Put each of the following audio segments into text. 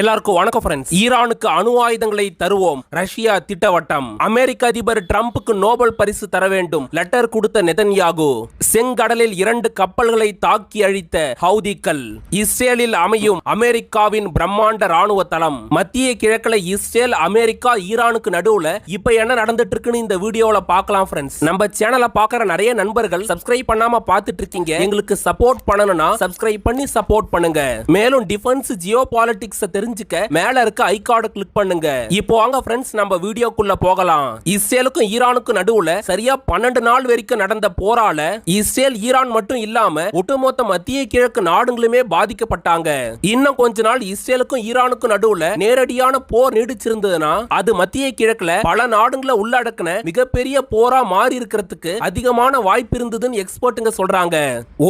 எல்லாருக்கும் வணக்கம் ஃப்ரெண்ட்ஸ் ஈரானுக்கு அணு ஆயுதங்களை தருவோம். ரஷ்யா திட்டவட்டம். அமெரிக்க அதிபர் டிரம்புக்கு நோபல் பரிசு தர வேண்டும். லெட்டர் கொடுத்த நெதன்யாகு. செங்கடலில் இரண்டு கப்பல்களை தாக்கி அழித்த ஹவுதிக்கள். இஸ்ரேலில் அமையும் அமெரிக்காவின் பிரம்மாண்ட ராணுவ தளம். மத்திய கிழக்கில் இஸ்ரேல் அமெரிக்கா ஈரானுக்கு நடுவுல இப்ப என்ன நடந்துட்டு இருக்குன்னு இந்த வீடியோல பார்க்கலாம் ஃப்ரெண்ட்ஸ் நம்ம சேனலை பார்க்குற நிறைய நண்பர்கள் சப்ஸ்கிரைப் பண்ணாம பார்த்துட்டு இருக்கீங்க எங்களுக்கு சப்போர்ட் பண்ணணும்னா சப்ஸ்கிரைப் பண்ணி சப்போர்ட் பண்ணுங்க. மேலும் டிஃபென்ஸ் ஜியோ பாலிடிக்ஸ் தெரிஞ்சுக்க மேல இருக்க ஐ கார்டு கிளிக் பண்ணுங்க. இப்போ வாங்க ஃப்ரெண்ட்ஸ் நம்ம வீடியோக்குள்ள போகலாம். இஸ்ரேலுக்கும் ஈரானுக்கும் நடுவுல சரியா பன்னெண்டு நாள் வரைக்கும் நடந்த போரால இஸ்ரேல் ஈரான் மட்டும் இல்லாம ஒட்டுமொத்த மத்திய கிழக்கு நாடுகளுமே பாதிக்கப்பட்டாங்க. இன்னும் கொஞ்ச நாள் இஸ்ரேலுக்கும் ஈரானுக்கும் நடுவுல நேரடியான போர் நீடிச்சிருந்ததுன்னா அது மத்திய கிழக்குல பல நாடுகளை உள்ளடக்கின மிகப்பெரிய போரா மாறி இருக்கிறதுக்கு அதிகமான வாய்ப்பு இருந்ததுன்னு எக்ஸ்பர்ட்டுங்க சொல்றாங்க.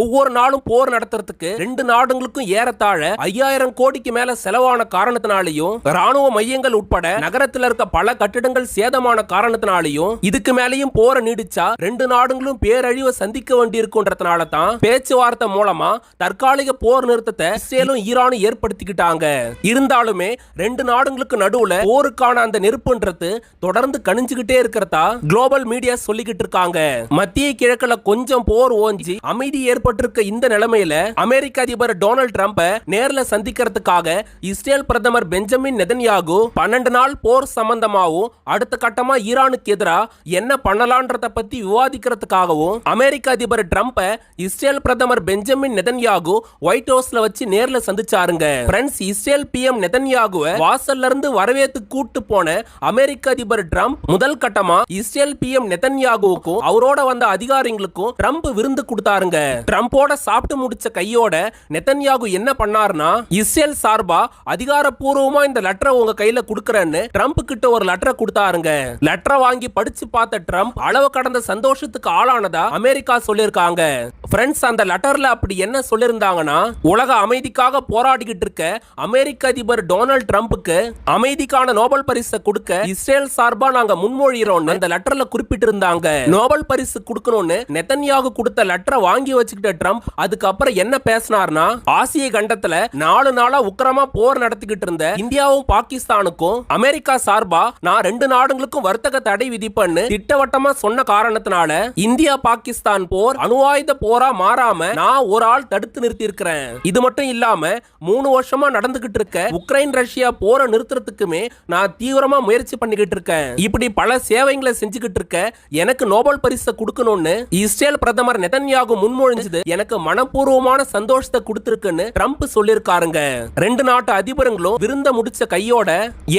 ஒவ்வொரு நாளும் போர் நடத்துறதுக்கு ரெண்டு நாடுகளுக்கும் ஏறத்தாழ ஐயாயிரம் கோடிக்கு மேல செலவான காரணத்தினாலையும் ராணுவ மையங்கள் உட்பட நகரத்தில் இருக்க பல கட்டிடங்கள் சேதமான காரணத்தினாலையும் இதுக்கு மேலேயும் போற நீடிச்சா ரெண்டு நாடுகளும் பேரழிவை சந்திக்க வேண்டியிருக்குன்றதுனால தான் பேச்சுவார்த்தை மூலமா தற்காலிக போர் நிறுத்தத்தை இஸ்ரேலும் ஈரானும் ஏற்படுத்திக்கிட்டாங்க. இருந்தாலுமே ரெண்டு நாடுகளுக்கு நடுவுல போருக்கான அந்த நெருப்புன்றது தொடர்ந்து கணிஞ்சுகிட்டே இருக்கிறதா குளோபல் மீடியா சொல்லிக்கிட்டு இருக்காங்க. மத்திய கிழக்குல கொஞ்சம் போர் ஓஞ்சி அமைதி ஏற்பட்டிருக்க இந்த நிலைமையில அமெரிக்க அதிபர் டொனால்ட் ட்ரம்ப நேர்ல சந்திக்கிறதுக்காக இஸ்ரேல் இஸ்ரேல் பிரதமர் பெஞ்சமின் நெதன்யாகு பன்னெண்டு நாள் போர் சம்பந்தமாகவும் அடுத்த கட்டமா ஈரானுக்கு எதிராக என்ன பண்ணலான்றத பத்தி விவாதிக்கிறதுக்காகவும் அமெரிக்க அதிபர் ட்ரம்ப்பை இஸ்ரேல் பிரதமர் பெஞ்சமின் நெதன்யாகு ஒயிட் ஹவுஸ்ல வச்சு நேர்ல சந்திச்சாருங்க. ஃப்ரெண்ட்ஸ் இஸ்ரேல் பி எம் நெதன்யாகுவை வாசல்ல இருந்து வரவேத்து கூட்டு போன அமெரிக்க அதிபர் ட்ரம்ப் முதல் கட்டமா இஸ்ரேல் பி எம் நெதன்யாகுவுக்கும் அவரோட வந்த அதிகாரிகளுக்கும் ட்ரம்ப் விருந்து கொடுத்தாருங்க. ட்ரம்போட சாப்பிட்டு முடிச்ச கையோட நெதன்யாகு என்ன பண்ணாருன்னா இஸ்ரேல் சார்பா அதிகாரப்பூர்வமா இந்த லெட்டரை உங்க கையில கொடுக்கறேன்னு ட்ரம்ப் கிட்ட ஒரு லெட்டரை கொடுத்தாருங்க. லெட்டரை வாங்கி படிச்சு பார்த்த ட்ரம்ப் அளவு கடந்த சந்தோஷத்துக்கு ஆளானதா அமெரிக்கா சொல்லியிருக்காங்க ஃப்ரெண்ட்ஸ் அந்த லெட்டர்ல அப்படி என்ன சொல்லியிருந்தாங்கன்னா உலக அமைதிக்காக போராடிக்கிட்டு இருக்க அமெரிக்க அதிபர் டொனால்ட் ட்ரம்ப்புக்கு அமைதிக்கான நோபல் பரிசை கொடுக்க இஸ்ரேல் சார்பா நாங்க முன்மொழிகிறோம் அந்த லெட்டர்ல குறிப்பிட்டு இருந்தாங்க நோபல் பரிசு கொடுக்கணும்னு நெத்தன்யாகு கொடுத்த லெட்டரை வாங்கி வச்சுக்கிட்ட ட்ரம்ப் அதுக்கப்புறம் என்ன பேசினார்னா ஆசிய கண்டத்துல நாலு நாளா உக்கிரமா போர் நடத்திக்கிட்டு இருந்த இந்தியாவும் பாகிஸ்தானுக்கும் அமெரிக்கா சார்பா நான் ரெண்டு நாடுகளுக்கும் வர்த்தக தடை விதிப்பேன்னு திட்டவட்டமா சொன்ன காரணத்தினால இந்தியா பாகிஸ்தான் போர் அணு ஆயுத போரா மாறாம நான் ஒரு ஆள் தடுத்து நிறுத்தி இருக்கிறேன் இது மட்டும் இல்லாம மூணு வருஷமா நடந்துகிட்டு இருக்க உக்ரைன் ரஷ்யா போரை நிறுத்துறதுக்குமே நான் தீவிரமா முயற்சி பண்ணிக்கிட்டு இருக்கேன். இப்படி பல சேவைகளை செஞ்சுக்கிட்டு இருக்க எனக்கு நோபல் பரிசை கொடுக்கணும்னு இஸ்ரேல் பிரதமர் நெதன்யாகு முன்மொழிஞ்சது எனக்கு மனப்பூர்வமான சந்தோஷத்தை கொடுத்திருக்குன்னு ட்ரம்ப் சொல்லியிருக்காருங்க. ரெண்டு நாட்டு அதிபர் அதிபருங்களும் விருந்த முடிச்ச கையோட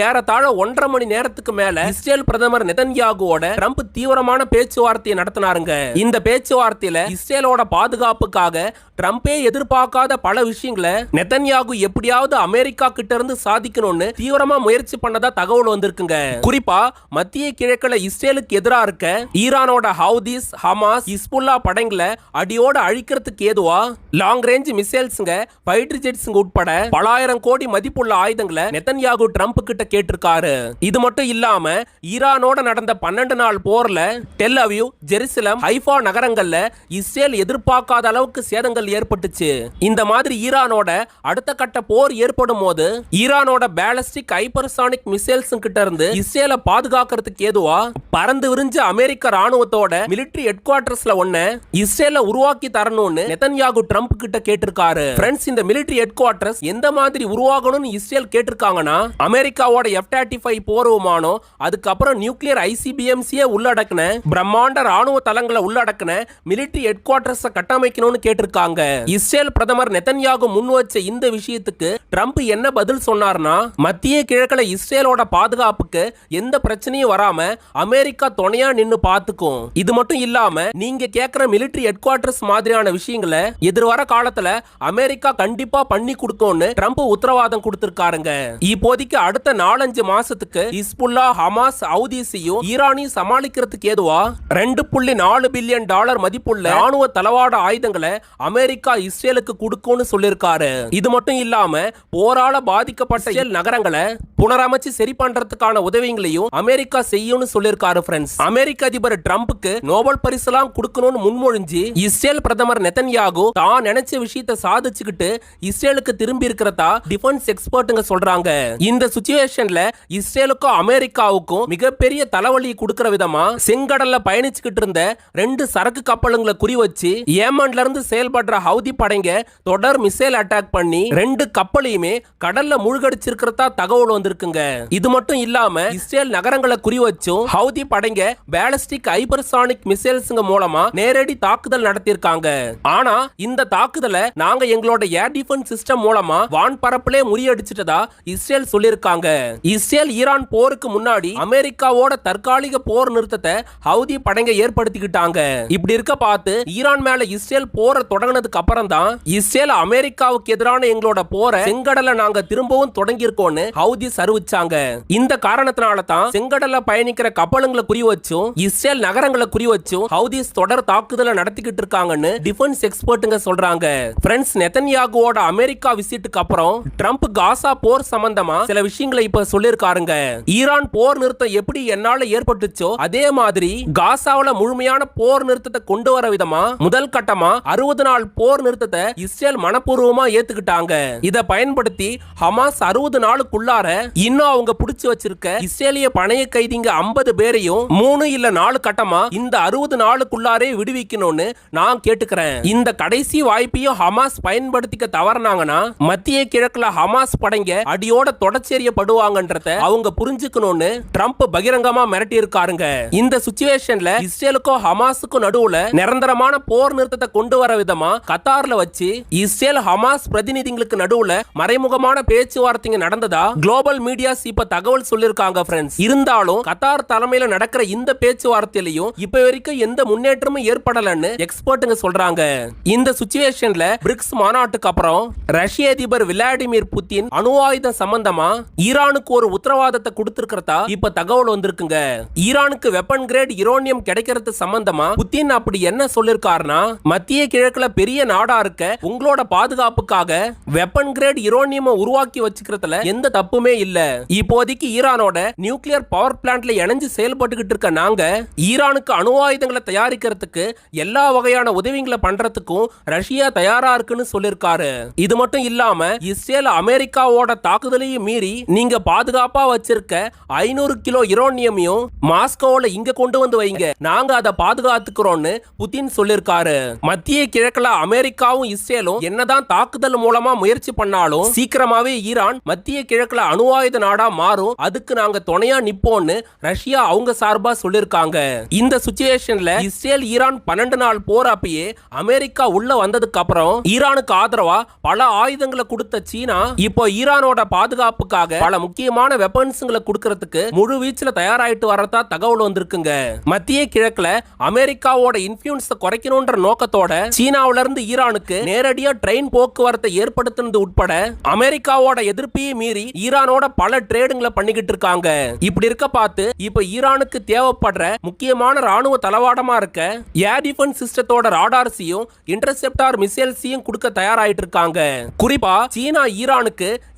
ஏறத்தாழ ஒன்றரை மணி நேரத்துக்கு மேல இஸ்ரேல் பிரதமர் நெதன்யாகுவோட ட்ரம்ப் தீவிரமான பேச்சுவார்த்தையை நடத்தினாருங்க. இந்த பேச்சுவார்த்தையில இஸ்ரேலோட பாதுகாப்புக்காக ட்ரம்பே எதிர்பார்க்காத பல விஷயங்களை நெதன்யாகு எப்படியாவது அமெரிக்கா கிட்ட இருந்து சாதிக்கணும்னு தீவிரமா முயற்சி பண்ணதா தகவல் வந்திருக்குங்க. குறிப்பா மத்திய கிழக்குல இஸ்ரேலுக்கு எதிராக இருக்க ஈரானோட ஹவுதிஸ் ஹமாஸ் இஸ்புல்லா படைங்களை அடியோட அழிக்கிறதுக்கு ஏதுவா? லாங் ரேஞ்ச் மிசைல்ஸ்ங்க ஃபைட்டர் ஜெட்ஸ்ங்க உட்பட பலாயிரம் கோடி மதிப்புள்ள ஆயுதங்களை நெத்தன்யாகு ட்ரம்ப் கிட்ட கேட்டிருக்காரு. இது மட்டும் இல்லாம ஈரானோட நடந்த பன்னெண்டு நாள் போர்ல டெல் அவிவ் ஜெருசலம் ஹைஃபா நகரங்கள்ல இஸ்ரேல் எதிர்பார்க்காத அளவுக்கு சேதங்கள் ஏற்பட்டுச்சு. இந்த மாதிரி ஈரானோட அடுத்த கட்ட போர் ஏற்படும் போது ஈரானோட பேலஸ்டிக் ஹைப்பர்சானிக் மிசைல்ஸ் கிட்ட இருந்து இஸ்ரேலை பாதுகாக்கிறதுக்கு ஏதுவா பறந்து விரிஞ்ச அமெரிக்க ராணுவத்தோட மிலிட்டரி ஹெட் குவார்டர்ஸ்ல ஒண்ண இஸ்ரேல உருவாக்கி தரணும்னு நெத்தன்யாகு ட்ரம்ப் கிட்ட கேட்டிருக்காரு. ஃப்ரெண்ட்ஸ் இந்த மிலிட்டரி ஹெட் குவார்டர்ஸ் எந்த மாதிரி உருவாகணும் வேணும்னு இஸ்ரேல் கேட்டிருக்காங்கன்னா அமெரிக்காவோட எஃப் தேர்ட்டி ஃபைவ் போர் விமானம் அதுக்கப்புறம் நியூக்ளியர் ஐசிபிஎம்சியே உள்ளடக்கின பிரம்மாண்ட ராணுவ தளங்களை உள்ளடக்கின மிலிட்டரி ஹெட் குவார்டர்ஸ் கட்டமைக்கணும்னு கேட்டிருக்காங்க. இஸ்ரேல் பிரதமர் நெத்தன்யாகு முன் வச்ச இந்த விஷயத்துக்கு ட்ரம்ப் என்ன பதில் சொன்னார்னா மத்திய கிழக்குல இஸ்ரேலோட பாதுகாப்புக்கு எந்த பிரச்சனையும் வராம அமெரிக்கா துணையா நின்னு பார்த்துக்கும். இது மட்டும் இல்லாம நீங்க கேட்கிற மிலிட்டரி ஹெட் குவார்டர்ஸ் மாதிரியான விஷயங்களை எதிர்வர காலத்துல அமெரிக்கா கண்டிப்பா பண்ணி கொடுக்கும்னு ட்ரம்ப் உத்தரவாதம் கொடுத்திருக்காருங்க. இப்போதைக்கு அடுத்த நாலஞ்சு மாசத்துக்கு இஸ்புல்லா ஹமாஸ் ஹவுதீஸையும் ஈரானையும் சமாளிக்கிறதுக்கு ஏதுவா? ரெண்டு புள்ளி நாலு பில்லியன் டாலர் மதிப்புள்ள ராணுவ தளவாட ஆயுதங்களை அமெரிக்கா இஸ்ரேலுக்கு கொடுக்கும்னு சொல்லியிருக்காரு. இது மட்டும் இல்லாம போரால பாதிக்கப்பட்ட நகரங்களை புனரமைச்சு சரி பண்றதுக்கான உதவிகளையும் அமெரிக்கா செய்யும்னு சொல்லியிருக்காரு ஃப்ரெண்ட்ஸ் அமெரிக்க அதிபர் ட்ரம்ப்புக்கு நோபல் பரிசுலாம் கொடுக்கணும்னு முன்மொழிஞ்சு இஸ்ரேல் பிரதமர் நெத்தன்யாகு தான் நினைச்ச விஷயத்தை சாதிச்சுக்கிட்டு இஸ்ரேலுக்கு திரும்பி இருக்கிறதா? டிஃபென்ஸ் எக்ஸ்பர்ட்டுங்க சொல்றாங்க. இந்த சுச்சுவேஷன்ல இஸ்ரேலுக்கும் அமெரிக்காவுக்கும் மிகப்பெரிய தலைவலி கொடுக்கிற விதமா செங்கடல்ல பயணிச்சுக்கிட்டு இருந்த ரெண்டு சரக்கு கப்பலுங்களை குறி வச்சு ஏமன்ல இருந்து செயல்படுற ஹவுதி படைங்க தொடர் மிசைல் அட்டாக் பண்ணி ரெண்டு கப்பலையுமே கடல்ல மூழ்கடிச்சிருக்கிறதா தகவல் வந்திருக்குங்க. இது மட்டும் இல்லாம இஸ்ரேல் நகரங்களை குறி வச்சும் ஹவுதி படைங்க பேலஸ்டிக் ஹைபர்சானிக் மிசைல்ஸ்ங்க மூலமா நேரடி தாக்குதல் நடத்தியிருக்காங்க. ஆனா இந்த தாக்குதலை நாங்க எங்களோட ஏர் டிஃபென்ஸ் சிஸ்டம் மூலமா வான் பரப்பிலே முறியடிச்சிட்டதா இஸ்ரேல் சொல்லியிருக்காங்க. இஸ்ரேல் ஈரான் போருக்கு முன்னாடி அமெரிக்காவோட தற்காலிக போர் நிறுத்தத்தை ஹவுதி படைங்க ஏற்படுத்திக்கிட்டாங்க. இப்படி இருக்க பார்த்து ஈரான் மேல இஸ்ரேல் போரை தொடங்கினதுக்கு அப்புறம் தான் இஸ்ரேல் அமெரிக்காவுக்கு எதிரான எங்களோட போரை செங்கடல நாங்க திரும்பவும் தொடங்கியிருக்கோம்னு ஹவுதி சருவிச்சாங்க. இந்த காரணத்தினால தான் செங்கடல்ல பயணிக்கிற கப்பலுங்களை குறி வச்சும் இஸ்ரேல் நகரங்களை குறி வச்சும் ஹவுதிஸ் தொடர் தாக்குதலை நடத்திக்கிட்டு இருக்காங்கன்னு டிஃபென்ஸ் எக்ஸ்பர்ட்டுங்க சொல்றாங்க. பிரெண்ட்ஸ் நெத்தன்யாகுவோட அமெரிக்கா விசிட்டுக்கு அப்புறம் ட்ரம்ப் காசா போர் சம்பந்தமா சில விஷயங்களை இப்ப சொல்லிருக்காருங்க. ஈரான் போர் நிறுத்தம் எப்படி என்னால ஏற்பட்டுச்சோ அதே மாதிரி காசாவுல முழுமையான போர் நிறுத்தத்தை கொண்டு வர விதமா முதல் கட்டமா அறுபது நாள் போர் நிறுத்தத்தை இஸ்ரேல் மனப்பூர்வமா ஏத்துக்கிட்டாங்க. இத பயன்படுத்தி ஹமாஸ் அறுபது நாளுக்குள்ளார இன்னும் அவங்க புடிச்சு வச்சிருக்க இஸ்ரேலிய பணைய கைதிங்க ஐம்பது பேரையும் மூணு இல்ல நாலு கட்டமா இந்த அறுபது நாளுக்குள்ளாரே விடுவிக்கணும்னு நான் கேட்டுக்கிறேன். இந்த கடைசி வாய்ப்பையும் ஹமாஸ் பயன்படுத்திக்க தவறினாங்கன்னா மத்திய கிழக்குல ஹமாஸ் ஹமாஸ் படைங்க அடியோட தொடச்சேரியப்படுவாங்கன்றத அவங்க புரிஞ்சுக்கணும்னு ட்ரம்ப் பகிரங்கமா மிரட்டி இருக்காருங்க இந்த சுச்சுவேஷன்ல இஸ்ரேலுக்கும் ஹமாஸுக்கும் நடுவுல நிரந்தரமான போர் நிறுத்தத்தை கொண்டு வர விதமா கத்தார்ல வச்சு இஸ்ரேல் ஹமாஸ் பிரதிநிதிகளுக்கு நடுவுல மறைமுகமான பேச்சுவார்த்தைங்க நடந்ததா குளோபல் மீடியாஸ் இப்ப தகவல் சொல்லிருக்காங்க ஃப்ரெண்ட்ஸ் இருந்தாலும் கத்தார் தலைமையில நடக்கிற இந்த பேச்சுவார்த்தையிலையும் இப்ப வரைக்கும் எந்த முன்னேற்றமும் ஏற்படலன்னு எக்ஸ்பர்ட்டுங்க சொல்றாங்க. இந்த சுச்சுவேஷன்ல பிரிக்ஸ் மாநாட்டுக்கு அப்புறம் ரஷ்ய அதிபர் விளாடிமிர் புத்தின் அணு ஆயுதம் சம்பந்தமா? ஈரானுக்கு ஒரு உத்தரவாதத்தை கொடுத்திருக்கிறதா? இப்ப தகவல் வந்திருக்குங்க. ஈரானுக்கு வெப்பன் கிரேட் யுரோனியம் கிடைக்கிறது சம்பந்தமா? புத்தின் அப்படி என்ன சொல்லிருக்காருன்னா மத்திய கிழக்குல பெரிய நாடா இருக்க உங்களோட பாதுகாப்புக்காக வெப்பன் கிரேட் யுரோனியம் உருவாக்கி வச்சுக்கிறதுல எந்த தப்புமே இல்ல. இப்போதைக்கு ஈரானோட நியூக்ளியர் பவர் பிளான்ட்ல இணைஞ்சு செயல்பட்டுக்கிட்டு இருக்க நாங்க ஈரானுக்கு அணு ஆயுதங்களை தயாரிக்கிறதுக்கு எல்லா வகையான உதவிகளை பண்றதுக்கும் ரஷ்யா தயாரா இருக்குன்னு சொல்லிருக்காரு. இது மட்டும் இல்லாம இஸ்ரேல் அமெரிக்கா அமெரிக்காவோட தாக்குதலையும் மீறி நீங்க பாதுகாப்பா வச்சிருக்க ஐநூறு கிலோ யுரோனியமையும் மாஸ்கோல இங்க கொண்டு வந்து வைங்க. நாங்க அதை பாதுகாத்துக்கிறோம்னு புதின் சொல்லிருக்காரு. மத்திய கிழக்குல அமெரிக்காவும் இஸ்ரேலும் என்னதான் தாக்குதல் மூலமா முயற்சி பண்ணாலும் சீக்கிரமாவே ஈரான் மத்திய கிழக்குல அணு ஆயுத நாடா மாறும். அதுக்கு நாங்க துணையா நிப்போம்னு ரஷ்யா அவங்க சார்பா சொல்லிருக்காங்க. இந்த சுச்சுவேஷன்ல இஸ்ரேல் ஈரான் பன்னெண்டு நாள் போர் அப்பயே அமெரிக்கா உள்ள வந்ததுக்கு அப்புறம் ஈரானுக்கு ஆதரவா பல ஆயுதங்களை கொடுத்த சீனா இப்போ ஈரானோட பாதுகாப்புக்காக பல முக்கியமான வெப்பன்ஸ்களை கொடுக்கறதுக்கு முழு வீச்சுல தயாராயிட்டு வரதா தகவல் வந்திருக்குங்க. மத்திய கிழக்குல அமெரிக்காவோட இன்ஃபுளுன்ஸ் குறைக்கணும்ன்ற நோக்கத்தோட சீனாவுல இருந்து ஈரானுக்கு நேரடியா ட்ரெயின் போக்குவரத்தை ஏற்படுத்தினது உட்பட அமெரிக்காவோட எதிர்ப்பையும் மீறி ஈரானோட பல ட்ரேடுங்களை பண்ணிக்கிட்டு இருக்காங்க. இப்படி இருக்க பார்த்து இப்ப ஈரானுக்கு தேவைப்படுற முக்கியமான ராணுவ தளவாடமா இருக்க ஏர் டிஃபென்ஸ் சிஸ்டத்தோட ராடார்ஸையும் இன்டர்செப்டார் மிசைல்ஸையும் கொடுக்க தயாராயிட்டு இருக்காங்க. குறிப்பா சீனா ஈரானுக்கு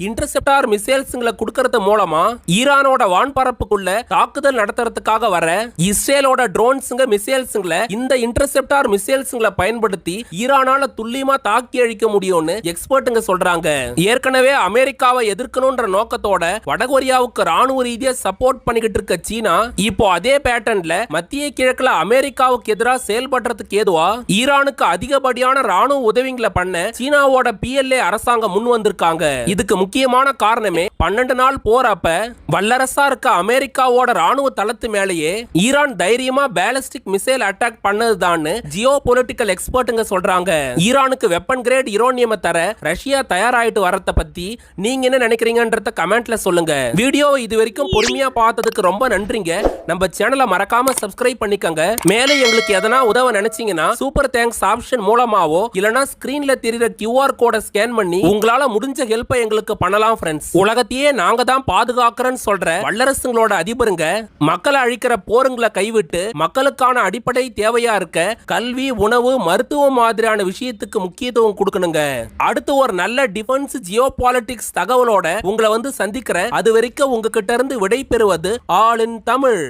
இன்டர்செப்டார் மிசைல்ஸ்ங்களை கொடுக்கறது மூலமா ஈரானோட வான்பரப்புக்குள்ள தாக்குதல் நடத்துறதுக்காக வர இஸ்ரேலோட ட்ரோன்ஸுங்க மிசைல்ஸுங்களை இந்த இன்டர்செப்டார் மிசைல்ஸுங்களை பயன்படுத்தி ஈரானால துல்லியமா தாக்கி அழிக்க முடியும்னு எக்ஸ்பர்ட்டுங்க சொல்றாங்க. ஏற்கனவே அமெரிக்காவை எதிர்க்கணும்ன்ற நோக்கத்தோட வடகொரியாவுக்கு ராணுவ ரீதியா சப்போர்ட் பண்ணிக்கிட்டு இருக்க சீனா இப்போ அதே பேட்டர்ன்ல மத்திய கிழக்குல அமெரிக்காவுக்கு எதிராக செயல்படுறதுக்கு ஏதுவா ஈரானுக்கு அதிகப்படியான ராணுவ உதவிங்களை பண்ண சீனாவோட பிஎல்ஏ அரசாங்கம் முன் வந்திருக்காங்க இதுக்கு முக்கியமான காரணமே பன்னெண்டு நாள் போர் அப்ப வல்லரசா இருக்க அமெரிக்காவோட ராணுவ தளத்து மேலேயே ஈரான் தைரியமா பேலஸ்டிக் மிசைல் அட்டாக் பண்ணதுதான்னு ஜியோ பொலிட்டிக்கல் எக்ஸ்பர்ட்டுங்க சொல்றாங்க. ஈரானுக்கு வெப்பன் கிரேட் யுரேனியம் தர ரஷ்யா தயாராயிட்டு வரத பத்தி நீங்க என்ன நினைக்கிறீங்கன்றத கமெண்ட்ல சொல்லுங்க. வீடியோவை இது வரைக்கும் பொறுமையா பார்த்ததுக்கு ரொம்ப நன்றிங்க. நம்ம சேனலை மறக்காம சப்ஸ்கிரைப் பண்ணிக்கங்க. மேலே எங்களுக்கு எதனா உதவ நினைச்சீங்கன்னா சூப்பர் தேங்க்ஸ் ஆப்ஷன் மூலமாவோ இல்லனா ஸ்கிரீன்ல தெரியுற கியூஆர் கோடை ஸ்கேன் பண்ணி உங்களால முடிஞ்ச ஹெல்ப் எங்களுக்கு பண்ணலாம் ஃப்ரெண்ட்ஸ் உலகத்தையே நாங்க தான் பாதுகாக்கிறோன்னு சொல்ற வல்லரசுங்களோட அதிபருங்க மக்களை அழிக்கிற போருங்களை கைவிட்டு மக்களுக்கான அடிப்படை தேவையா இருக்க கல்வி உணவு மருத்துவம் மாதிரியான விஷயத்துக்கு முக்கியத்துவம் கொடுக்கணுங்க. அடுத்து ஒரு நல்ல டிஃபென்ஸ் ஜியோ பாலிட்டிக்ஸ் தகவலோட உங்களை வந்து சந்திக்கிறேன். அது வரைக்கும் உங்ககிட்ட இருந்து விடை பெறுவது ஆல் இன் தமிழ்.